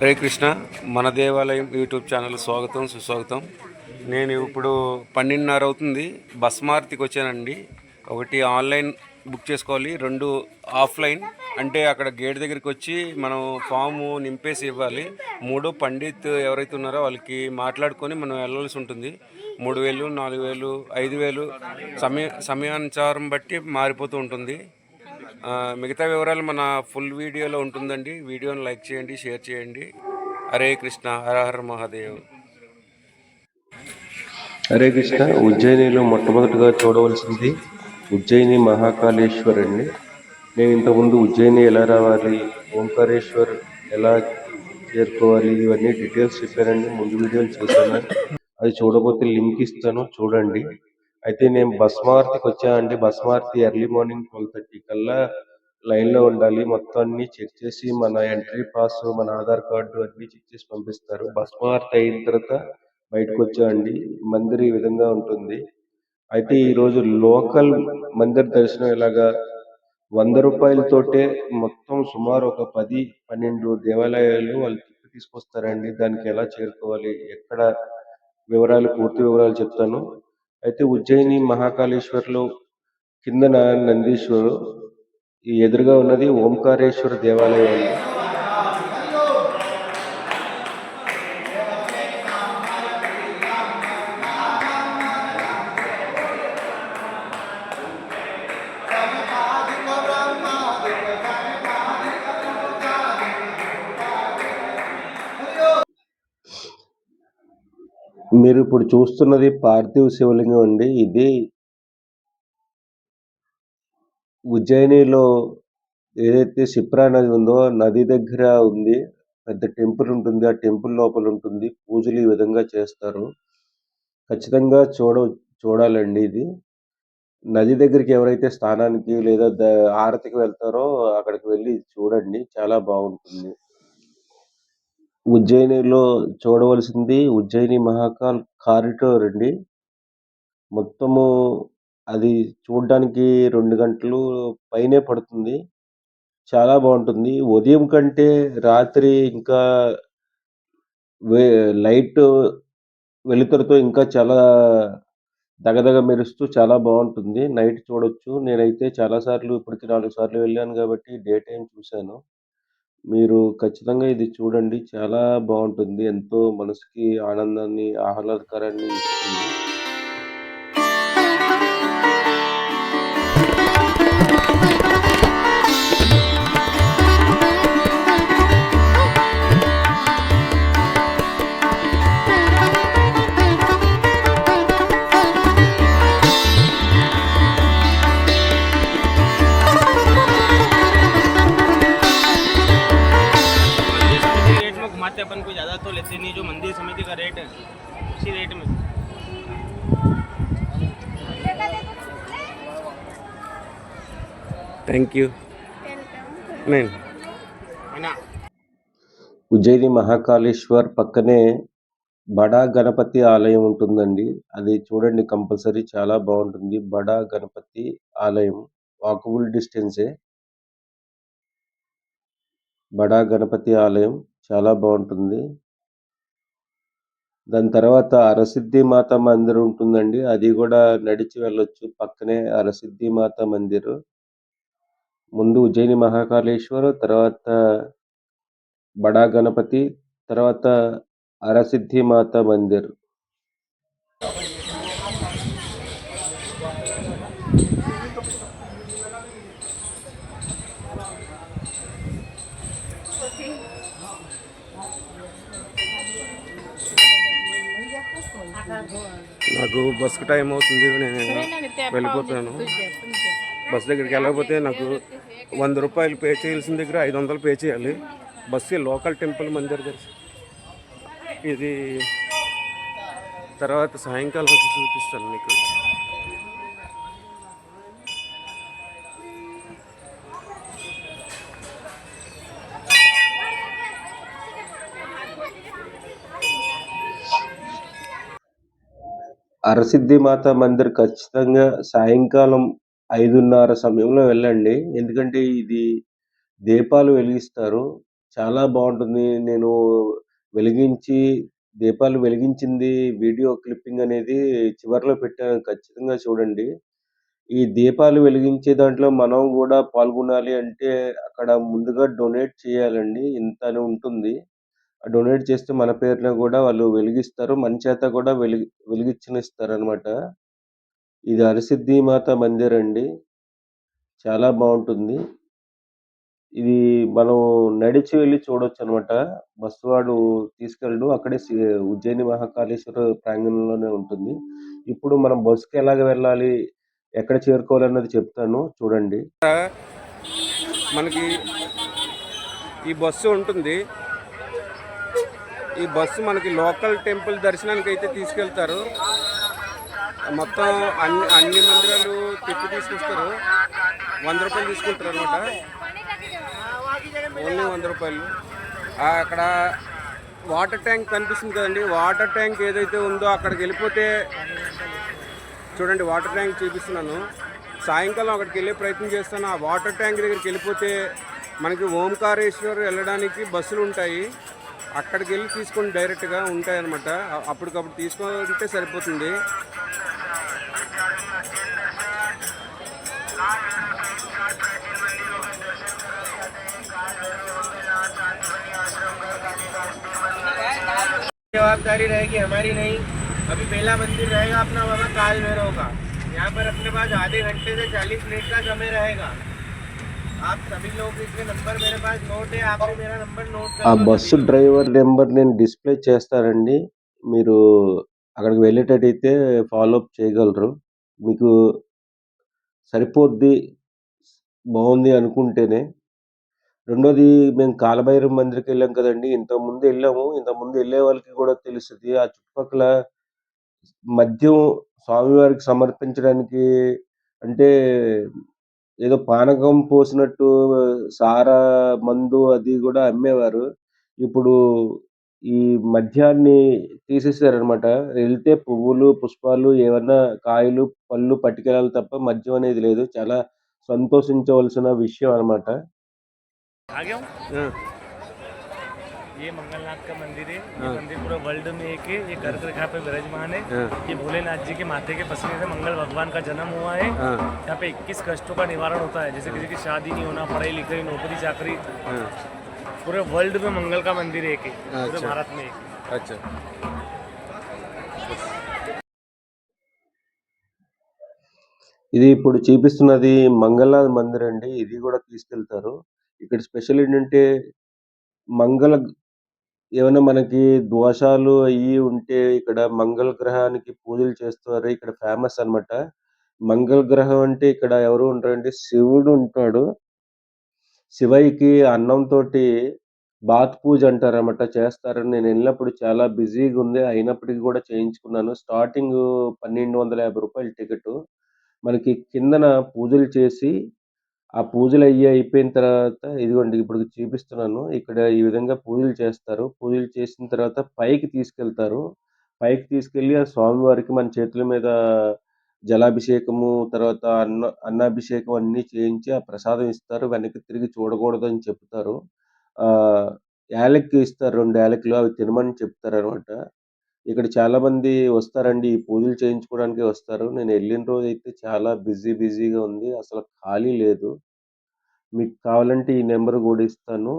హరే కృష్ణ మన దేవాలయం YouTube channel స్వాగతం సుస్వాగతం. నేను ఇప్పుడు పన్నెండున్నర అవుతుంది. బస్ మార్తికి వచ్చానండి. ఒకటి ఆన్లైన్ బుక్ చేసుకోవాలి రెండు ఆఫ్లైన్. అంటే అక్కడ గేట్ దగ్గరికి వచ్చి మనం ఫాము నింపేసి ఇవ్వాలి. మూడు పండిత్ ఎవరైతే ఉన్నారో వాళ్ళకి మాట్లాడుకొని మనం వెళ్ళాల్సి ఉంటుంది. మూడు వేలు నాలుగు వేలు ఐదు వేలు సమయ సమయానుసారం బట్టి మారిపోతూ ఉంటుంది. మిగతా వివరాలు మన ఫుల్ వీడియోలో ఉంటుందండి. వీడియోని లైక్ చేయండి షేర్ చేయండి. హరే కృష్ణ హరహర మహాదేవ్. హరే కృష్ణ ఉజ్జయినిలో మొట్టమొదటిగా చూడవలసింది ఉజ్జయిని మహాకాళేశ్వర్ అండి నేను ఇంతకుముందు ఉజ్జయిని ఎలా రావాలి ఓంకారేశ్వర్ ఎలా చేరుకోవాలి ఇవన్నీ డీటెయిల్స్ చెప్పానండి. ముందు వీడియోలు చేశాను. అది చూడబోతే లింక్ ఇస్తాను చూడండి. అయితే నేను బస్ మార్తికి వచ్చానండి bus early morning twelve thirty కల్లా లైన్లో ఉండాలి. మొత్తం అన్ని చెక్ చేసి మన ఎంట్రీ పాస్ మన ఆధార్ కార్డు అన్ని చెక్ చేసి పంపిస్తారు. బస్ మార్తి అయిన తర్వాత బయటకు వచ్చామండి మందిర్ ఈ విధంగా ఉంటుంది. అయితే ఈ రోజు లోకల్ మందిర్ దర్శనం ఇలాగా వంద రూపాయలతోటే మొత్తం సుమారు ఒక పది పన్నెండు దేవాలయాలు వాళ్ళు తిప్పి తీసుకొస్తారండి. దానికి ఎలా చేరుకోవాలి? ఎక్కడ వివరాలు పూర్తి వివరాలు చెప్తాను. అయితే ఉజ్జయిని మహాకాళేశ్వర్లో కిందన నందీశ్వరు ఈ ఎదురుగా ఉన్నది ఓంకారేశ్వర దేవాలయం. మీరు ఇప్పుడు చూస్తున్నది పార్థివ శివలింగం అండి. ఇది ఉజ్జయినిలో ఏదైతే సిప్రా నది ఉందో నది దగ్గర ఉంది. పెద్ద టెంపుల్ ఉంటుంది. ఆ టెంపుల్ లోపల ఉంటుంది. పూజలు ఈ విధంగా చేస్తారు. ఖచ్చితంగా చూడ చూడాలండి ఇది. నది దగ్గరికి ఎవరైతే స్నానానికి లేదా ద- ఆరతికి వెళ్తారో అక్కడికి వెళ్ళి చూడండి. చాలా బాగుంటుంది. ఉజ్జయినిలో చూడవలసింది ఉజ్జయిని మహాకాల్ కారిడార్ అండి మొత్తము అది చూడడానికి రెండు గంటలు పైనే పడుతుంది. చాలా బాగుంటుంది. ఉదయం కంటే రాత్రి ఇంకా వే లైట్ వెలుతురుతో ఇంకా చాలా దగదగ మెరుస్తూ చాలా బాగుంటుంది. నైట్ చూడొచ్చు. నేనైతే చాలా సార్లు ఇప్పటికి నాలుగు సార్లు వెళ్ళాను కాబట్టి డే టైం చూశాను. మీరు ఖచ్చితంగా ఇది చూడండి. చాలా బాగుంటుంది. ఎంతో మనసుకి ఆనందాన్ని ఆహ్లాదకరాన్ని ఇస్తుంది. థ్యాంక్ యూ నేను ఉజ్జయిని మహాకాళేశ్వర్ పక్కనే బడా గణపతి ఆలయం ఉంటుందండి. అది చూడండి కంపల్సరీ చాలా బాగుంటుంది. బడా గణపతి ఆలయం. వాకబుల్ డిస్టెన్సే. బడా గణపతి ఆలయం చాలా బాగుంటుంది. దాని తర్వాత అరసిద్ధి మాత మందిర్ ఉంటుందండి. అది కూడా నడిచి వెళ్ళొచ్చు. పక్కనే అరసిద్ధి మాత మందిర్. ముందు ఉజ్జయిని మహాకాళేశ్వర్ తర్వాత బడా గణపతి తర్వాత అరసిద్ధి మాత మందిర్. నాకు బస్కి టైం అవుతుంది నేను వెళ్ళిపోతున్నాను. బస్ దగ్గరికి వెళ్ళకపోతే నాకు వంద రూపాయలు పే చేయాల్సిన దగ్గర ఐదు వందలు పే చేయాలి. బస్సు లోకల్ టెంపుల్ మందిర్ దగ్గర. ఇది తర్వాత సాయంకాలం వచ్చి చూపిస్తాను మీకు. అరసిద్ధి మాత మందిర్ ఖచ్చితంగా సాయంకాలం ఐదున్నర సమయంలో వెళ్ళండి. ఎందుకంటే ఇది దీపాలు వెలిగిస్తారు. చాలా బాగుంటుంది. నేను వెలిగించి దీపాలు వెలిగించింది వీడియో క్లిప్పింగ్ అనేది చివర్లో పెట్టాను. ఖచ్చితంగా చూడండి. ఈ దీపాలు వెలిగించే దాంట్లో మనం కూడా పాల్గొనాలి అంటే అక్కడ ముందుగా డొనేట్ చేయాలండి. ఇంత అని ఉంటుంది. ఆ డొనేట్ చేస్తే మన పేరున కూడా వాళ్ళు వెలిగిస్తారు. మన చేత కూడా వెలిగి వెలిగించనిస్తారు అనమాట ఇది హరసిద్ధి మాత మందిర్ అండి. చాలా బాగుంటుంది. ఇది మనం నడిచి వెళ్ళి చూడొచ్చు అనమాట బస్సు వాడు తీసుకెళ్ళడు. అక్కడే సి- ఉజ్జయిని మహాకాళేశ్వర ప్రాంగణంలోనే ఉంటుంది. ఇప్పుడు మనం బస్సుకి ఎలాగ వెళ్ళాలి? ఎక్కడ చేరుకోవాలన్నది చెప్తాను. చూడండి. మనకి ఈ బస్సు ఉంటుంది. ఈ బస్సు మనకి లోకల్ టెంపుల్ దర్శనానికి అయితే తీసుకెళ్తారు. మొత్తం అన్ని అన్ని మందిరాలు తిప్పి తీసుకొస్తారు. వంద రూపాయలు తీసుకుంటారు అనమాట. ఓన్లీ వంద రూపాయలు. అక్కడ వాటర్ ట్యాంక్ కనిపిస్తుంది కదండి. వాటర్ ట్యాంక్ ఏదైతే ఉందో అక్కడికి వెళ్ళిపోతే చూడండి వాటర్ ట్యాంక్ చూపిస్తున్నాను. సాయంకాలం అక్కడికి వెళ్ళే ప్రయత్నం చేస్తాను. ఆ వాటర్ ట్యాంక్ దగ్గరికి వెళ్ళిపోతే మనకి ఓంకారేశ్వర్ వెళ్ళడానికి బస్సులు ఉంటాయి. అక్కడికి వెళ్ళి తీసుకొని డైరెక్ట్గా ఉంటాయి అనమాట అప్పటికప్పుడు తీసుకుంటే సరిపోతుంది. जवाबदारी रहेगी हमारी नहीं अभी पहला मंदिर रहेगा अपना बाबा काल भैरव का यहाँ पर अपने पास आधे घंटे से चालीस मिनट का समय रहेगा आप सभी लोग इसके नंबर मेरे पास नोट है आप भी मेरा नंबर नोट ఆ कर लो బస్సు सभी लोग। డ్రైవర్ నెంబర్ నేను డిస్ప్లే చేస్తానండి మీరు అక్కడికి వెళ్ళేటట్టయితే ఫాలో అప్ చేయగలరు మీకు సరిపోద్ది బాగుంది అనుకుంటేనే. రెండోది మేము కాలభైరవ మందిరికి వెళ్ళాం కదండి. ఇంతకు ముందు వెళ్ళాము. ఇంతకుముందు వెళ్ళే వాళ్ళకి కూడా తెలుస్తుంది. ఆ చుట్టుపక్కల మద్యం స్వామివారికి సమర్పించడానికి అంటే ఏదో పానకం పోసినట్టు సారా మందు అది కూడా అమ్మేవారు. ఇప్పుడు ఈ మద్యాన్ని తీసేసారనమాట వెళ్తే పువ్వులు పుష్పాలు ఏమన్నా కాయలు పళ్ళు పట్టుకెళ్ళాలి తప్ప మద్యం అనేది లేదు చాలా సంతోషించవలసిన విషయం అన్నమాట आ गया हूँ ఆ, ये मंगलनाथ का मंदिर है ये हाँ। मंदिर पूरा वर्ल्ड में एक है ये कर्क रेखा पे विराजमान है हाँ। ये भोलेनाथ जी के माथे के पसीने से मंगल भगवान का जन्म हुआ है ఆ, यहाँ पे 21 कष्टों का निवारण होता है जैसे किसी की शादी नहीं होना पढ़ाई लिखाई नौकरी चाकरी ఆ, पूरे वर्ल्ड में मंगल का मंदिर एक है पूरे अच्छा। भारत में एक है। అచ్చా ఇది ఇప్పుడు చూపిస్తున్నది మంగళనాథ్ మందిర్ అండి ఇది కూడా తీసుకెళ్తారు ఇక్కడ స్పెషల్ ఏంటంటే మంగళ ఏమైనా మనకి దోషాలు అయ్యి ఉంటే ఇక్కడ మంగళ గ్రహానికి పూజలు చేస్తారు ఇక్కడ ఫేమస్ అన్నమాట మంగళ గ్రహం అంటే ఇక్కడ ఎవరు ఉంటారంటే శివుడు ఉంటాడు శివయ్యకి అన్నం తోటి బాత్ పూజ అంటారన్నమాట. చేస్తారు నేను వెళ్ళినప్పుడు చాలా బిజీగా ఉంది. అయినప్పటికీ కూడా చేయించుకున్నాను. స్టార్టింగ్ పన్నెండు వందల యాభై రూపాయలు టికెట్. మనకి కిందన పూజలు చేసి ఆ పూజలు అయ్యి అయిపోయిన తర్వాత ఇదిగోండి ఇప్పుడు చూపిస్తున్నాను. ఇక్కడ ఈ విధంగా పూజలు చేస్తారు. పూజలు చేసిన తర్వాత పైకి తీసుకెళ్తారు. పైకి తీసుకెళ్ళి ఆ స్వామివారికి మన చేతుల మీద జలాభిషేకము తర్వాత అన్న అన్నాభిషేకం అన్నీ చేయించి ఆ ప్రసాదం ఇస్తారు. వెనక్కి తిరిగి చూడకూడదు అని చెప్తారు యాలక్కి ఇస్తారు. రెండు యాలకులు అవి తినమని చెప్తారు అనమాట ఇక్కడ చాలామంది వస్తారండి. ఈ పూజలు చేయించుకోవడానికి వస్తారు. నేను వెళ్ళిన రోజు అయితే చాలా బిజీ బిజీగా ఉంది. అసలు ఖాళీ లేదు. మీకు కావాలంటే ఈ నెంబర్ కూడా ఇస్తాను.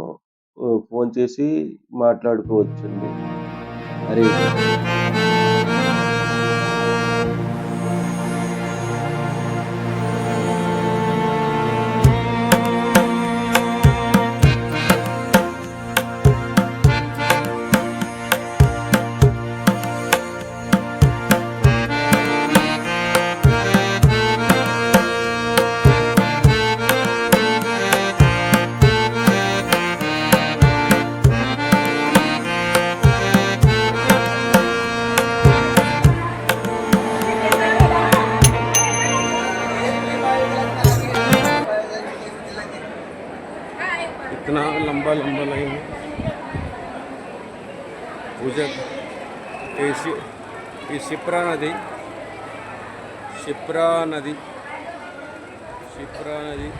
ఫోన్ చేసి మాట్లాడుకోవచ్చండి. హరే लंबा लंबा लाइन है भुजक ये शिप्रा नदी। शिप्रा नदी। शिप्रा नदी।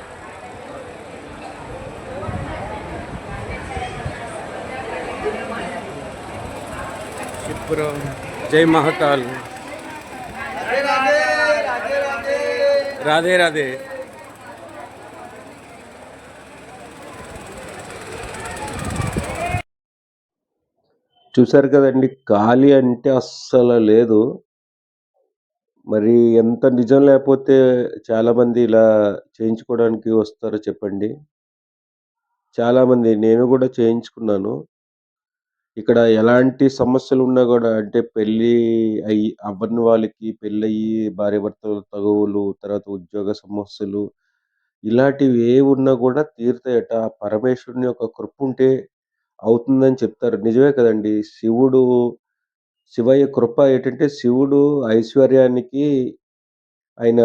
जय महाकाल। राधे राधे। राधे राधे। చూశారు కదండి ఖాళీ అంటే అస్సలు లేదు. మరి ఎంత నిజం లేకపోతే చాలామంది ఇలా చేయించుకోవడానికి వస్తారో చెప్పండి. చాలామంది నేను కూడా చేయించుకున్నాను. ఇక్కడ ఎలాంటి సమస్యలు ఉన్నా కూడా అంటే పెళ్ళి అయ్యి అవ్వని వాళ్ళకి పెళ్ళయి భార్యాభర్తల తగువులు తర్వాత ఉద్యోగ సమస్యలు ఇలాంటివి ఏ ఉన్నా కూడా తీరుతాయట. ఆ పరమేశ్వరుని యొక్క కృప ఉంటే అవుతుందని చెప్తారు. నిజమే కదండి. శివుడు శివయ్య కృప ఏంటంటే శివుడు ఐశ్వర్యానికి ఆయన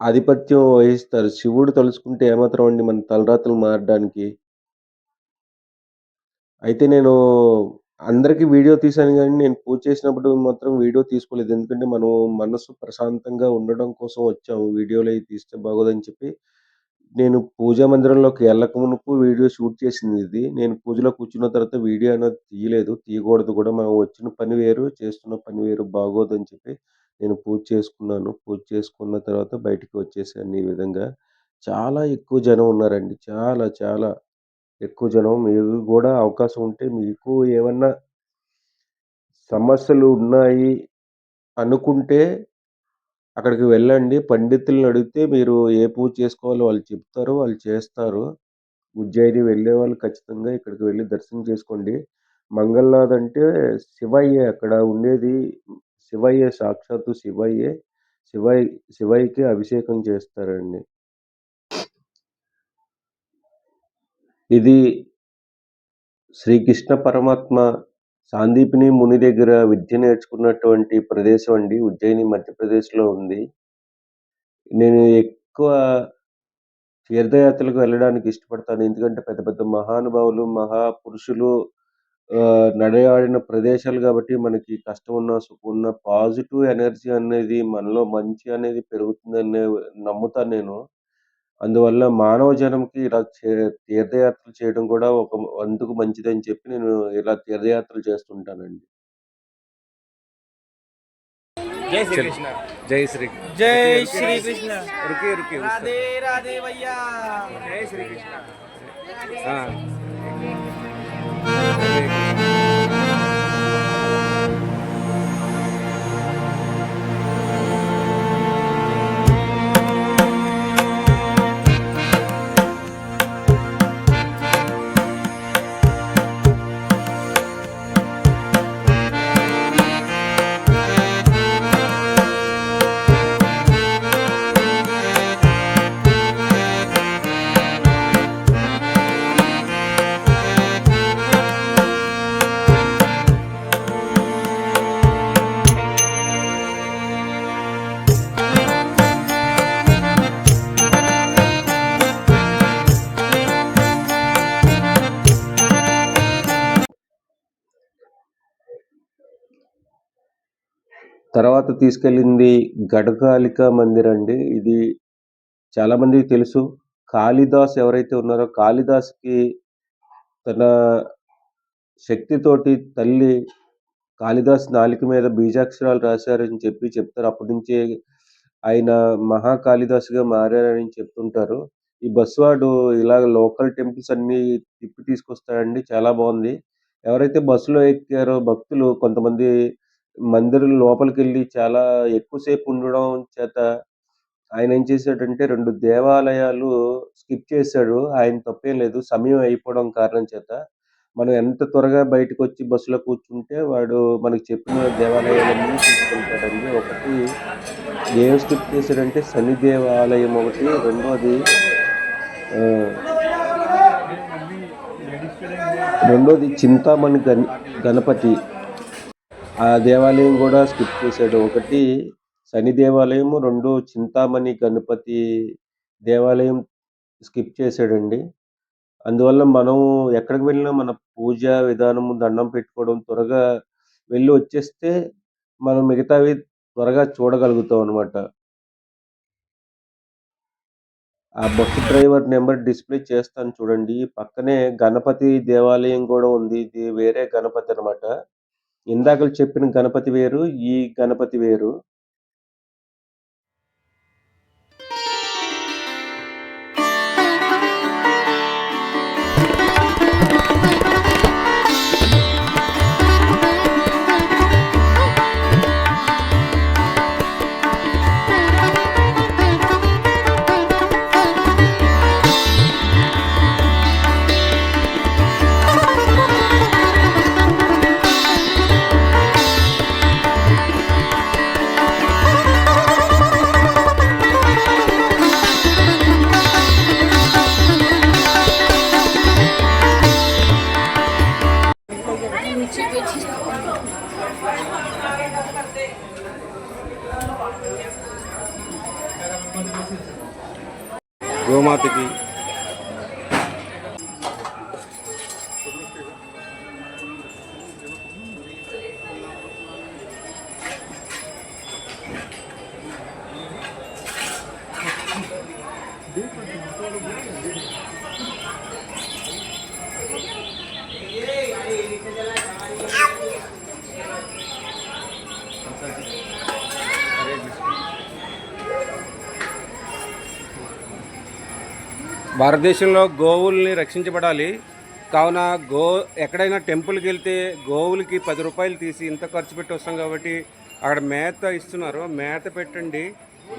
ఆధిపత్యం వహిస్తారు. శివుడు తలుచుకుంటే ఏమాత్రం అండి మన తలరాతలు మారడానికి. అయితే నేను అందరికీ వీడియో తీశాను గానీ నేను పూజ చేసినప్పుడు మాత్రం వీడియో తీసుకోలేదు. ఎందుకంటే మనం మనసు ప్రశాంతంగా ఉండడం కోసం వచ్చాము. వీడియోలు అవి తీస్తే బాగోదని చెప్పి నేను పూజా మందిరంలోకి వెళ్ళక మునుపు వీడియో షూట్ చేసింది ఇది. నేను పూజలో కూర్చున్న తర్వాత వీడియో అనేది తీయలేదు. తీయకూడదు కూడా. మనం వచ్చిన పని వేరు చేస్తున్న పని వేరు బాగోదని చెప్పి నేను పూజ చేసుకున్నాను. పూజ చేసుకున్న తర్వాత బయటికి వచ్చేసాను ఈ విధంగా. చాలా ఎక్కువ జనం ఉన్నారండి. చాలా చాలా ఎక్కువ జనం. మీరు కూడా అవకాశం ఉంటే మీకు ఏమన్నా సమస్యలు ఉన్నాయి అనుకుంటే అక్కడికి వెళ్ళండి. పండితుల్ని అడిగితే మీరు ఏ పూజ చేసుకోవాలో వాళ్ళు చెప్తారు వాళ్ళు చేస్తారు. ఉజ్జయిని వెళ్ళే వాళ్ళు ఖచ్చితంగా ఇక్కడికి వెళ్ళి దర్శనం చేసుకోండి. మంగళనాథ్ అంటే శివయ్య అక్కడ ఉండేది. శివయ్య సాక్షాత్తు శివయ్యే. శివయ్య శివయ్యకి అభిషేకం చేస్తారండి. ఇది శ్రీకృష్ణ పరమాత్మ సాందీపిని ముని దగ్గర విద్య నేర్చుకున్నటువంటి ప్రదేశం అండి. ఉజ్జయిని మధ్యప్రదేశ్లో ఉంది. నేను ఎక్కువ తీర్థయాత్రలకు వెళ్ళడానికి ఇష్టపడతాను. ఎందుకంటే పెద్ద పెద్ద మహానుభావులు మహాపురుషులు ఆ, నడయాడిన ప్రదేశాలు కాబట్టి మనకి కష్టం ఉన్న సుఖం ఉన్న పాజిటివ్ ఎనర్జీ అనేది మనలో మంచి అనేది పెరుగుతుందనే నమ్ముతాను నేను. అందువల్ల మానవ జనంకి ఇలా చే తీర్థయాత్రలు చేయడం కూడా ఒక అందుకు మంచిదని చెప్పి నేను ఇలా తీర్థయాత్రలు చేస్తుంటానండి जय श्री कृष्ण జై శ్రీ जय श्री कृष्ण रुकिए रुकिए उस राधे राधे भैया जय श्री कृष्ण तरफ। हाँ తర్వాత తీసుకెళ్ళింది గడకాళిక మందిర్ అండి. ఇది చాలామందికి తెలుసు. కాళిదాస్ ఎవరైతే ఉన్నారో కాళిదాస్కి తన శక్తితోటి తల్లి కాళిదాస్ నాలిక మీద బీజాక్షరాలు రాశారని చెప్పి చెప్తారు. అప్పటి నుంచే ఆయన మహాకాళిదాస్గా మారారని చెప్తుంటారు. ఈ బస్వాడు ఇలా లోకల్ టెంపుల్స్ అన్ని తిప్పి తీసుకొస్తాడండి. చాలా బాగుంది. ఎవరైతే బస్సులో ఎక్కారో భక్తులు కొంతమంది మందిరం లోపలికి వెళ్ళి చాలా ఎక్కువసేపు ఉండడం చేత ఆయన ఏం చేశాడంటే రెండు దేవాలయాలు స్కిప్ చేశాడు. ఆయన తప్పేం లేదు. సమయం అయిపోవడం కారణం చేత మనం ఎంత త్వరగా బయటకు వచ్చి బస్సులో కూర్చుంటే వాడు మనకి చెప్పిన దేవాలయాలన్నీ తీసుకెళ్తాడండి ఒకటి ఏం స్కిప్ చేశాడంటే శని దేవాలయం ఒకటి. రెండోది ఆ, రెండోది చింతామణి గన్ గణపతి. ఆ దేవాలయం కూడా స్కిప్ చేశాడు. ఒకటి శని దేవాలయం రెండు చింతామణి గణపతి దేవాలయం స్కిప్ చేశాడండి. అందువల్ల మనం ఎక్కడికి వెళ్ళినా మన పూజ విధానం దండం పెట్టుకోవడం త్వరగా వెళ్ళి వచ్చేస్తే మనం మిగతావి త్వరగా చూడగలుగుతాం అనమాట ఆ బస్సు డ్రైవర్ నెంబర్ డిస్ప్లే చేస్తాను చూడండి. పక్కనే గణపతి దేవాలయం కూడా ఉంది. ఇది వేరే గణపతి అనమాట ఇందాకలు చెప్పిన గణపతి వేరు ఈ గణపతి వేరు. భారతదేశంలో గోవుల్ని రక్షించబడాలి. కావున గో ఎక్కడైనా టెంపుల్కి వెళ్తే గోవులకి పది రూపాయలు తీసి ఇంత ఖర్చు పెట్టి వస్తాం కాబట్టి అక్కడ మేత ఇస్తున్నారు. మేత పెట్టండి.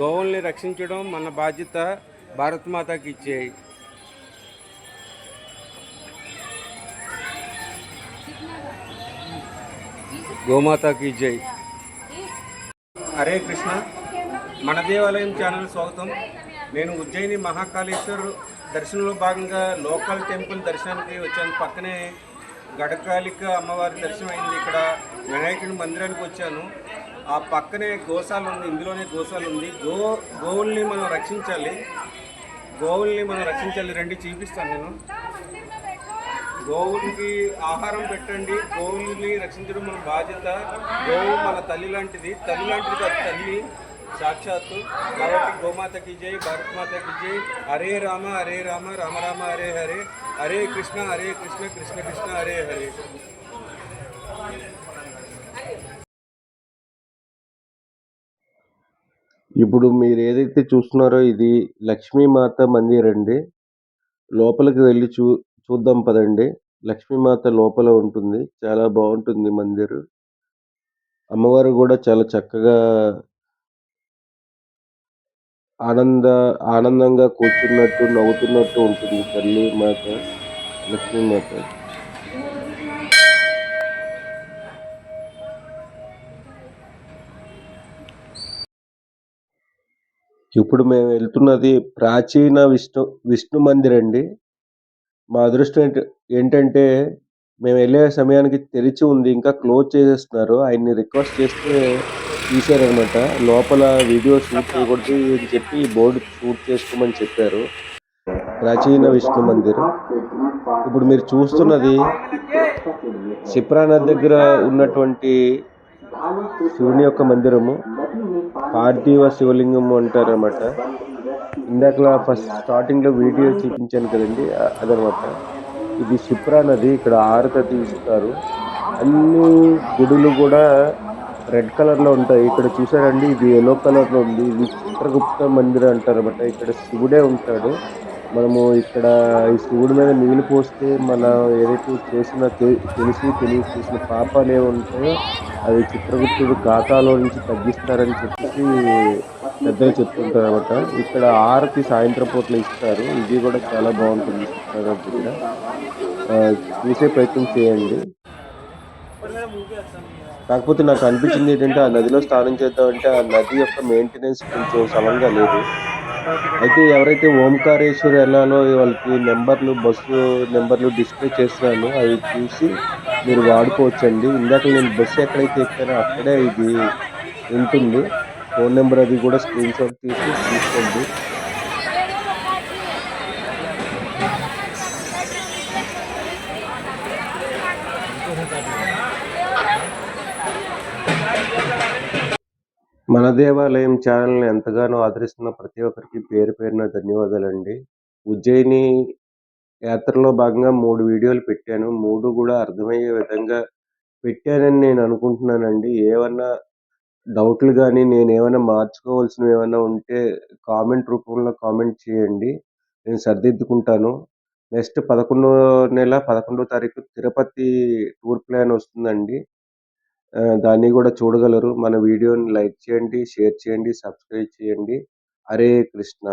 గోవుల్ని రక్షించడం మన బాధ్యత భారత్ మాతకి ఇచ్చేయి. గోమాతకి జై. హరే కృష్ణ. మన దేవాలయం ఛానల్ స్వాగతం. నేను ఉజ్జయిని మహాకాళేశ్వర్ దర్శనంలో భాగంగా లోకల్ టెంపుల్ దర్శనానికి వచ్చాను పక్కనే గడకాలిక అమ్మవారి దర్శనం అయింది ఇక్కడ వినాయకుడి మందిరానికి వచ్చాను. ఆ పక్కనే గోశాల ఉంది. ఇందులోనే గోశాల ఉంది. గో గోవుల్ని మనం రక్షించాలి. గోవుల్ని మనం రక్షించాలి. రెండు చూపిస్తాను నేను. గోవులకి ఆహారం పెట్టండి. గోవుల్ని రక్షించడం మన బాధ్యత. గోవు మన తల్లి లాంటిది. తల్లి లాంటిది కాదు తల్లి. సాక్షాత్తు కాబట్టి గోమాతకి జై భారత్ మాతకి జై. హరే రామ హరే రామ రామ రామ హరే హరే. హరే కృష్ణ హరే కృష్ణ కృష్ణ కృష్ణ హరే హరే. ఇప్పుడు మీరు ఏదైతే చూస్తున్నారో ఇది లక్ష్మీమాత మందిర్ అండి. లోపలికి వెళ్ళి చూ చూద్దాం పదండి. లక్ష్మీమాత లోపల ఉంటుంది. చాలా బాగుంటుంది మందిర్. అమ్మవారు కూడా చాలా చక్కగా ఆనంద ఆనందంగా కూర్చున్నట్టు నవ్వుతున్నట్టు ఉంటుంది తల్లి మాత లక్ష్మీమాత ఇప్పుడు మేము వెళ్తున్నది ప్రాచీన విష్ణు విష్ణు మందిర్ అండి. మా అదృష్టం ఏంటంటే మేము వెళ్ళే సమయానికి తెరిచి ఉంది ఇంకా క్లోజ్ చేసేస్తున్నారు. ఆయన్ని రిక్వెస్ట్ చేస్తే తీశారనమాట. లోపల వీడియో షూట్ చేయకూడదు అని చెప్పి బోర్డు షూట్ చేసుకోమని చెప్పారు. ప్రాచీన విష్ణు మందిర్. ఇప్పుడు మీరు చూస్తున్నది సిప్రా నది దగ్గర ఉన్నటువంటి శివుని యొక్క మందిరము. పార్థివ శివలింగము అంటారన్నమాట ఇందాక ఫస్ట్ స్టార్టింగ్లో వీడియో చూపించాను కదండి అదనమాట. ఇది శిప్రా నది ఇక్కడ ఆరుత తీస్తారు. అన్ని గుడులు కూడా రెడ్ కలర్లో ఉంటాయి. ఇక్కడ చూసారండి ఇది ఎల్లో కలర్లో ఉంది. ఇది చిత్రగుప్త మందిరం అంటారన్నమాట ఇక్కడ శివుడే ఉంటాడు. మనము ఇక్కడ ఈ శివుడి మీద నీళ్ళు పోస్తే మన ఏదైతే చేసిన తెలిసి తెలిసి చేసిన పాపాలు ఏమి ఉంటాయో అది చిత్రగుప్తుడు ఖాతాలో నుంచి తగ్గిస్తారని చెప్పేసి పెద్దలు చెప్తుంటారు అనమాట ఇక్కడ ఆరతి సాయంత్రం పూటలు ఇస్తారు. ఇది కూడా చాలా బాగుంటుంది చిత్రగుప్తుడు చూసే ప్రయత్నం చేయండి. కాకపోతే నాకు అనిపించింది ఏంటంటే ఆ నదిలో స్నానం చేద్దామంటే ఆ నది యొక్క మెయింటెనెన్స్ కొంచెం సమంగా లేదు. అయితే ఎవరైతే ఓంకారేశ్వర్ వెళ్ళాలో వాళ్ళకి నెంబర్లు బస్సు నెంబర్లు డిస్ప్లే చేస్తున్నాను అవి చూసి మీరు వాడుకోవచ్చండి. ఇందాక నేను బస్సు ఎక్కడైతే ఎక్కానో అక్కడే ఇది ఉంటుంది. ఫోన్ నెంబర్ అది కూడా స్క్రీన్ షాట్ తీసి తీసుకోండి. మన దేవాలయం ఛానల్ని ఎంతగానో ఆదరిస్తున్న ప్రతి ఒక్కరికి పేరు పేరున ధన్యవాదాలండి. ఉజ్జయిని యాత్రలో భాగంగా మూడు వీడియోలు పెట్టాను. మూడు కూడా అర్థమయ్యే విధంగా పెట్టానని నేను అనుకుంటున్నానండి. ఏమన్నా డౌట్లు కానీ నేను ఏమైనా మార్చుకోవాల్సినవి ఏమైనా ఉంటే కామెంట్ రూపంలో కామెంట్ చేయండి. నేను సరిదిద్దుకుంటాను. నెక్స్ట్ పదకొండో నెల పదకొండో తారీఖు తిరుపతి టూర్ ప్లాన్ వస్తుందండి. దాన్ని కూడా చూడగలరు. మన వీడియోని లైక్ చేయండి షేర్ చేయండి సబ్స్క్రైబ్ చేయండి. హరే కృష్ణ.